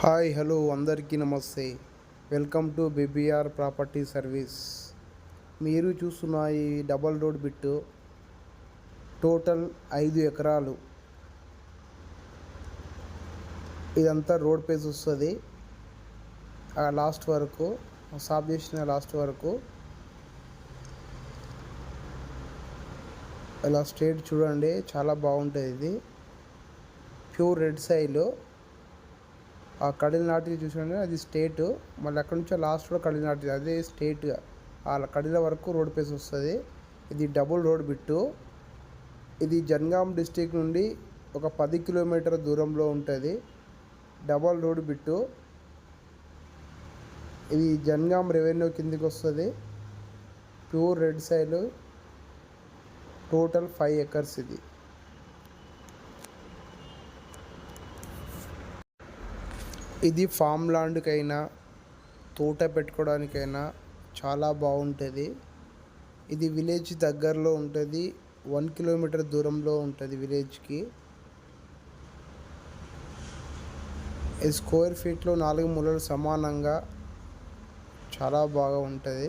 Hi hello అందరికీ నమస్తే. Welcome to BBR property service. మీరు చూస్తున్న ఈ డబల్ రోడ్ బిట్టు టోటల్ ఐదు ఎకరాలు. ఇదంతా రోడ్ పేజ్ వస్తుంది. ఆ లాస్ట్ వరకు సాఫ్ చేసిన లాస్ట్ వరకు. ఇలా స్టేట్ చూడండి చాలా బాగుంటుంది ఇది. Pure red soil. ఆ కడిలనాటి నాటి అది స్టేట్. మళ్ళీ అక్కడ నుంచి లాస్ట్ కూడా కడిల అదే స్టేట్ ఆ కడిల వరకు రోడ్ పేస్ వస్తుంది. ఇది డబుల్ రోడ్ బిట్టు. ఇది జన్గాం డిస్టిక్ నుండి ఒక పది కిలోమీటర్ దూరంలో ఉంటుంది. Double road bit. ఇది జన్గాం రెవెన్యూ కిందికి వస్తుంది. Pure red side total five acres ఇది. ఇది ఫామ్ ల్యాండ్కైనా తోట పెట్టుకోవడానికైనా చాలా బాగుంటుంది. ఇది విలేజ్ దగ్గరలో ఉంటుంది. వన్ కిలోమీటర్ దూరంలో ఉంటుంది విలేజ్కి. ఈ స్క్వేర్ ఫీట్లో నాలుగు మూలలు సమానంగా చాలా బాగా ఉంటుంది.